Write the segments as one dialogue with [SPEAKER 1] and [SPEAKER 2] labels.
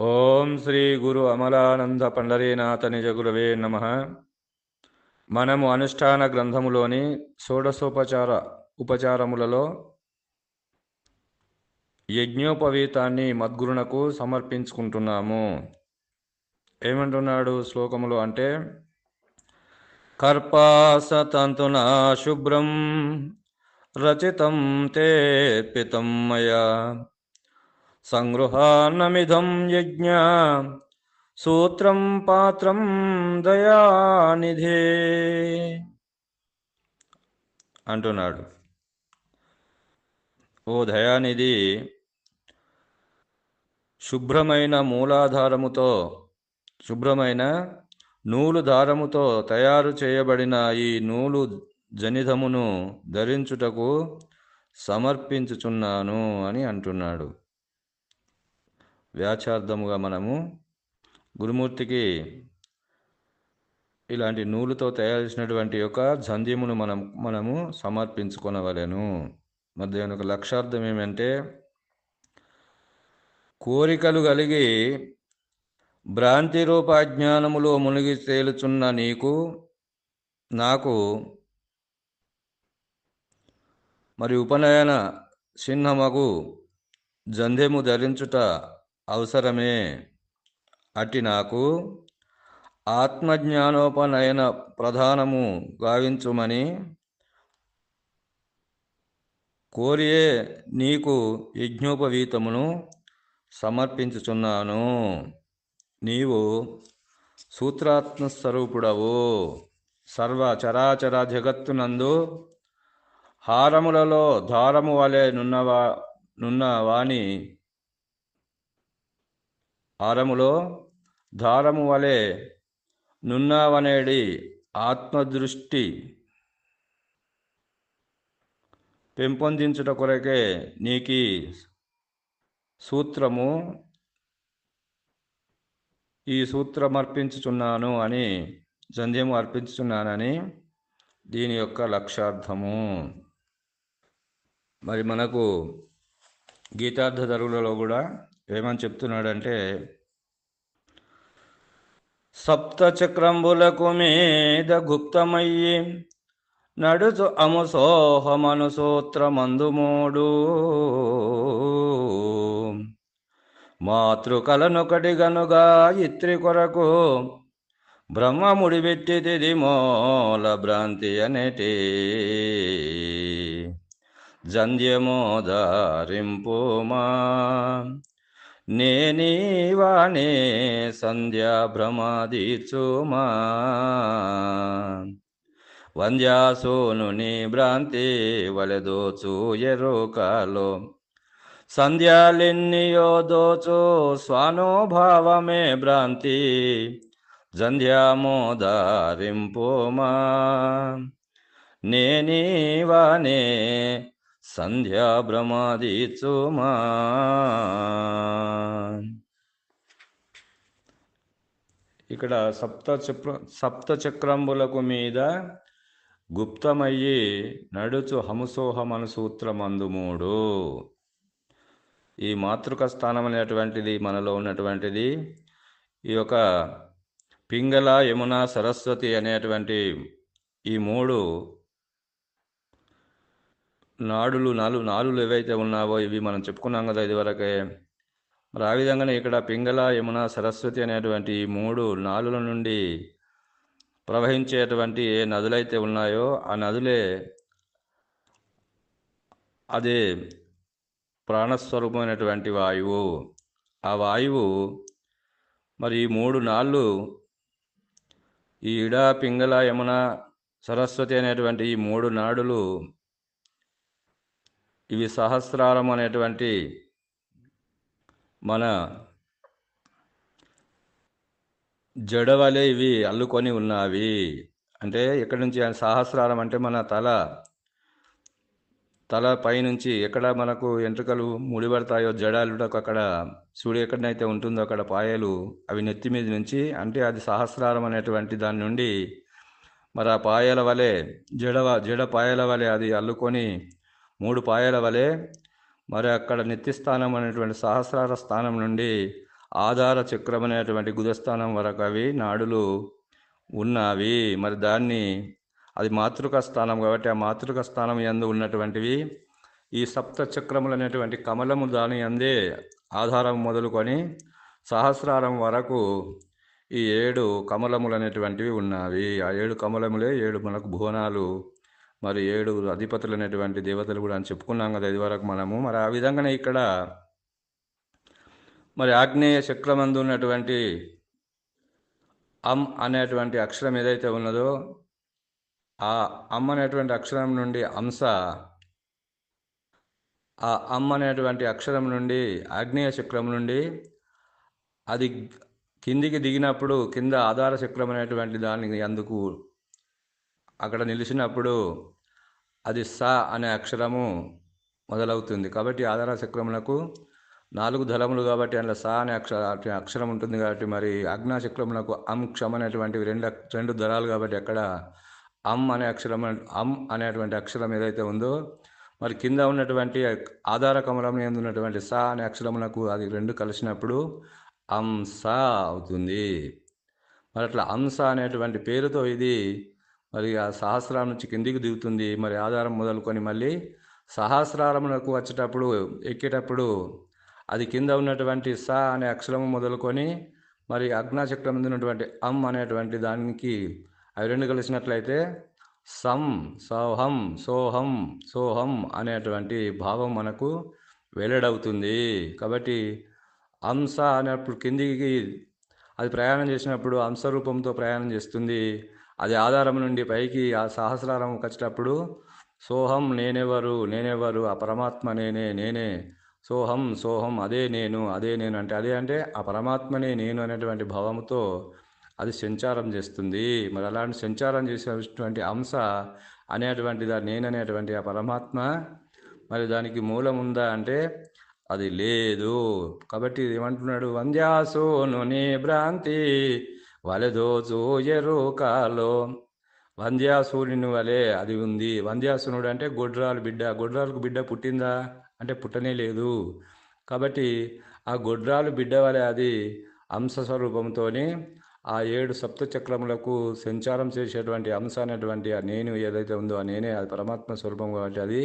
[SPEAKER 1] ఓం శ్రీ గురు అమలానంద పండరీనాథ నిజగురవే నమ. మనము అనుష్ఠాన గ్రంథములోని షోడశోపచార ఉపచారములలో యజ్ఞోపవీతాన్ని మద్గురునకు సమర్పించుకుంటున్నాము. ఏమంటున్నాడు శ్లోకములు అంటే కర్పాసతంతున శుభ్రం రచితం తే పితం మయా సంగృహాన్నమిదం యజ్ఞ. సూత్రం పాత్రం దయానిధే. అంటున్నాడు. ఓ దయానిధి శుభ్రమైన మూలాధారముతో శుభ్రమైన నూలు దారముతో తయారు చేయబడిన ఈ నూలు జనిధమును ధరించుటకు సమర్పించుచున్నాను అని అంటున్నాడు. వ్యాచార్థముగా మనము గురుమూర్తికి ఇలాంటి నూలుతో తయారు చేసినటువంటి యొక్క జంధ్యమును మనం మనము సమర్పించుకొనవలెను. మరి ఒక యొక్క లక్ష్యార్థం ఏమంటే కోరికలు కలిగి భ్రాంతి రూపాజ్ఞానములో మునిగి తేలుచున్న నీకు నాకు మరి ఉపనయన చిహ్నమగు జంధ్యము ధరించుట అవసరమే. అట్టి నాకు ఆత్మజ్ఞానోపనయన ప్రధానము గావించుమని కోరియే నీకు యజ్ఞోపవీతమును సమర్పించుచున్నాను. నీవు సూత్రాత్మస్వరూపుడవు. సర్వ చరాచర జగత్తునందు హారములలో దారము వలె నున్నవా నున్న వాణి హారములో దారము వలె నున్నావనేడి ఆత్మదృష్టి పెంపొందించుట కొరకే నీకి సూత్రము ఈ సూత్రం అర్పించుచున్నాను అని జంధ్యము అర్పించుచున్నానని దీని యొక్క లక్ష్యార్థము. మరి మనకు గీతార్థ ధరువులలో కూడా ఏమని చెప్తున్నాడంటే సప్తచక్రంబులకు మీద గుప్తమయ్యి నడుచు అముసోహమను సూత్రమందుమోడు. మాతృకలనొకటి గనుగా ఇత్రి కొరకు బ్రహ్మ ముడిపెట్టిది మూల భ్రాంతి అనేటి. జంధ్యమోదారింపుమా నేనీవాణే సంధ్యా భ్రమాదీచుమా వంద్యాసోను నీ భ్రాంతి వలెదోచు ఎరుకలో సంధ్యాలెన్నియో దోచు స్వానుభావమే భ్రాంతి. జంధ్యామోదారింపోమా నేనీవానే సంధ్యా మా ఇక్కడ సప్త చక్ర సప్త చక్రంబులకు మీద గుప్తమయ్యి నడుచు హంసోహమను సూత్రమందు మూడు. ఈ మాతృక స్థానం అనేటువంటిది మనలో ఉన్నటువంటిది. ఈ యొక్క పింగళ యమున సరస్వతి అనేటువంటి ఈ మూడు నాడులు నాలుగు నాలుగులు ఏవైతే ఉన్నావో ఇవి మనం చెప్పుకున్నాం కదా ఇదివరకే. మరి ఆ విధంగానే ఇక్కడ పింగళ యమున సరస్వతి అనేటువంటి ఈ మూడు నాలుల నుండి ప్రవహించేటువంటి ఏ నదులైతే ఉన్నాయో ఆ నదులే అదే ప్రాణస్వరూపమైనటువంటి వాయువు. ఆ వాయువు మరి ఈ మూడు నాళ్ళు ఈ ఇడ పింగళ యమున సరస్వతి అనేటువంటి ఈ మూడు నాడులు ఇవి సహస్రారం అనేటువంటి మన జడవలే ఇవి అల్లుకొని ఉన్నవి. అంటే ఎక్కడి నుంచి సహస్రారం అంటే మన తల తల పైనుంచి ఎక్కడ మనకు ఎంట్రుకలు ముడిపడతాయో జడాలుటకు అక్కడ సూర్యుడు ఎక్కడనైతే ఉంటుందో అక్కడ పాయలు అవి నెత్తి మీద నుంచి అంటే అది సహస్రారం అనేటువంటి దాని నుండి మరి ఆ పాయల వలె జడ జడ పాయల వలె అది అల్లుకొని మూడు పాయల వలె మరి అక్కడ నిత్యస్థానం అనేటువంటి సహస్రార స్థానం నుండి ఆధార చక్రం అనేటువంటి గుదస్థానం వరకు అవి నాడులు ఉన్నవి. మరి దాన్ని అది మాతృక స్థానం కాబట్టి ఆ మాతృక స్థానం యందు ఉన్నటువంటివి ఈ సప్త చక్రములు అనేటువంటి కమలము దాని అందే ఆధారం మొదలుకొని సహస్రారం వరకు ఈ ఏడు కమలములు అనేటువంటివి ఉన్నవి. ఆ ఏడు కమలములే ఏడు మనకు భువనాలు మరి ఏడు అధిపతులు అనేటువంటి దేవతలు కూడా అని చెప్పుకున్నాం కదా ఇది వరకు మనము. మరి ఆ విధంగానే ఇక్కడ మరి ఆగ్నేయ చక్రమందు ఉన్నటువంటి అమ్ అనేటువంటి అక్షరం ఏదైతే ఉన్నదో ఆ అమ్ అనేటువంటి అక్షరం నుండి అంశ ఆ అమ్ అనేటువంటి అక్షరం నుండి ఆగ్నేయ చక్రం నుండి అది కిందికి దిగినప్పుడు కింద ఆధార చక్రం అనేటువంటి దాన్ని అందుకు అక్కడ నిలిచినప్పుడు అది స అనే అక్షరము మొదలవుతుంది. కాబట్టి ఆధార చక్రములకు నాలుగు దళములు కాబట్టి అందులో సా అనే అక్షర అక్షరం ఉంటుంది కాబట్టి మరి ఆజ్ఞా అం అమ్ క్షమ అనేటువంటివి రెండు రెండు దళాలు కాబట్టి అక్కడ అమ్ అనే అక్షరం అమ్ అనేటువంటి అక్షరం ఏదైతే ఉందో మరి కింద ఉన్నటువంటి ఆధార కమలం ఎందు ఉన్నటువంటి సా అనే అక్షరములకు అది రెండు కలిసినప్పుడు అంస అవుతుంది. మరి అట్లా అంస అనేటువంటి పేరుతో ఇది మరి ఆ సహస్రారం నుంచి కిందికి దిగుతుంది. మరి ఆధారం మొదలుకొని మళ్ళీ సహస్రారమునకు వచ్చేటప్పుడు ఎక్కేటప్పుడు అది కింద ఉన్నటువంటి స అనే అక్షరము మొదలుకొని మరి అగ్నాచక్రం ఉన్నటువంటి అమ్ అనేటువంటి దానికి అవి రెండు కలిసినట్లయితే సం సోహం సోహం సోహం అనేటువంటి భావం మనకు వెల్లడవుతుంది. కాబట్టి అంశ అనేప్పుడు కిందికి అది ప్రయాణం చేసినప్పుడు అంశ రూపంతో ప్రయాణం చేస్తుంది. అది ఆధారం నుండి పైకి ఆ సహస్రారం వచ్చేటప్పుడు సోహం నేనెవరు నేనెవరు ఆ పరమాత్మ నేనే నేనే సోహం సోహం అదే నేను అదే నేను అంటే అదే అంటే ఆ పరమాత్మనే నేను అనేటువంటి భావంతో అది సంచారం చేస్తుంది. మరి అలాంటి సంచారం చేసేటువంటి అంశ అనేటువంటి దాని నేననేటువంటి ఆ పరమాత్మ మరి దానికి మూలం ఉందా అంటే అది లేదు. కాబట్టి ఏమంటున్నాడు వంద్యాసోను నీ భ్రాంతి వలెదోచు కాలో వంద్యాసురుని వలె అది ఉంది. వంద్యాసునుడు అంటే గొడ్రాలు బిడ్డ. గొడ్రాలకు బిడ్డ పుట్టిందా? అంటే పుట్టనే లేదు. కాబట్టి ఆ గొడ్రాలు బిడ్డ వలె అది అంశస్వరూపంతోనే ఆ ఏడు సప్త చక్రములకు సంచారం చేసేటువంటి అంశ అనేటువంటి ఆ నేను ఏదైతే ఉందో ఆ నేనే అది పరమాత్మ స్వరూపం కాబట్టి అది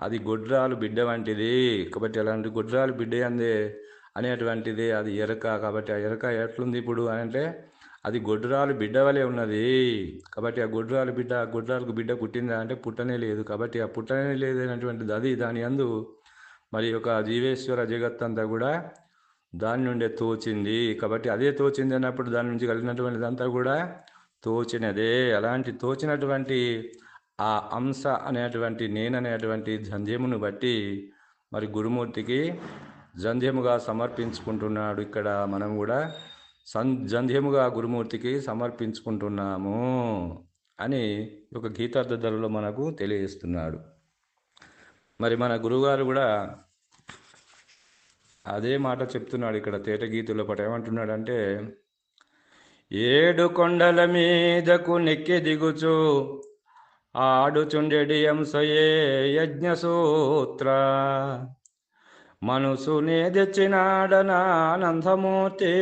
[SPEAKER 1] అది గొడ్రాలు బిడ్డ వంటిది. కాబట్టి అలాంటి గొడ్రాలు బిడ్డ అందే అనేటువంటిది అది ఎరక. కాబట్టి ఆ ఎరక ఎట్లుంది ఇప్పుడు అని అంటే అది గొడ్రాలు బిడ్డ వలె ఉన్నది. కాబట్టి ఆ గొడ్రాలు బిడ్డ ఆ గొడ్రాలకు బిడ్డ పుట్టిందా అంటే పుట్టనే లేదు. కాబట్టి ఆ పుట్టనే లేదు దది అది దాని అందు మరి ఒక జీవేశ్వర జగత్తంతా కూడా దాని నుండే తోచింది. కాబట్టి అదే తోచింది అన్నప్పుడు దాని నుంచి కలిగినటువంటిదంతా కూడా తోచినదే. అలాంటి తోచినటువంటి ఆ అంశ అనేటువంటి నేననేటువంటి జంధ్యమును బట్టి మరి గురుమూర్తికి జంధ్యముగా సమర్పించుకుంటున్నాడు ఇక్కడ మనం కూడా. సంధ్యముగా జంధ్యముగా గురుమూర్తికి సమర్పించుకుంటున్నాము అని ఒక గీతార్థ ధరలో మనకు తెలియజేస్తున్నాడు. మరి మన గురువుగారు కూడా అదే మాట చెప్తున్నాడు ఇక్కడ తేట గీతుల పట. ఏమంటున్నాడంటే ఏడు కొండల మీదకు నెక్కి దిగుచు ఆడుచుండెడి అంశయే యజ్ఞసూత్ర. మనసునే తెచ్చినాడనానందమూర్తి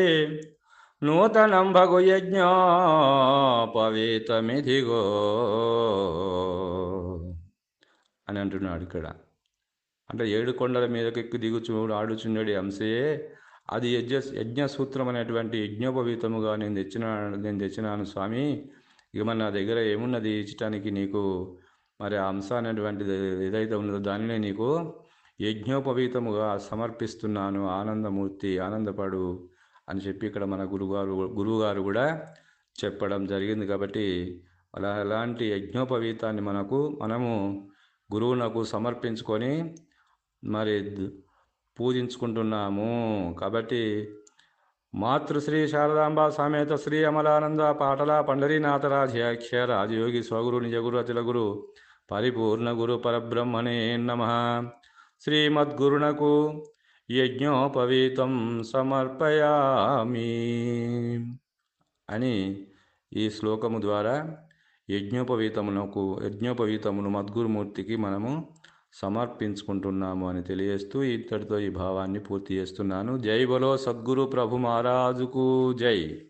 [SPEAKER 1] నూతనంభగు యజ్ఞోపవీతమిదిగో అని అంటున్నాడు ఇక్కడ. అంటే ఏడు కొండల మీదకి ఎక్కి దిగుచు ఆడుచుండేది అంశయే అది యజ్ఞ యజ్ఞసూత్రం అనేటువంటి యజ్ఞోపవీతముగా నేను తెచ్చిన నేను తెచ్చినాను స్వామి. ఇక మన నా దగ్గర ఏమున్నది ఇచ్చటానికి నీకు? మరి ఆ అంశ అనేటువంటిది ఏదైతే ఉన్నదో దానినే నీకు యజ్ఞోపవీతముగా సమర్పిస్తున్నాను. ఆనందమూర్తి ఆనందపడు. అని చెప్పి ఇక్కడ మన గురుగారు గురువుగారు కూడా చెప్పడం జరిగింది కాబట్టి అలా అలాంటి యజ్ఞోపవీతాన్ని మనకు మనము గురువునకు సమర్పించుకొని మరి పూజించుకుంటున్నాము. కాబట్టి మాతృశ్రీ శారదాంబ సమేత శ్రీ అమలానంద పాటల పండరీనాథరాధ్యాఖ్య రాజయోగి స్వగురు నిజగురు అతిలగురు పరిపూర్ణ గురు పరబ్రహ్మణే నమ. శ్రీమద్గురునకు యజ్ఞోపవీతం సమర్పయామి అని ఈ శ్లోకము ద్వారా యజ్ఞోపవీతమునకు యజ్ఞోపవీతమును మద్గురుమూర్తికి మనము సమర్పించుకుంటున్నాము అని తెలియజేస్తూ ఇంతటితో ఈ భావాన్ని పూర్తి చేస్తున్నాను. జై బలో సద్గురు ప్రభు మహారాజుకు జై.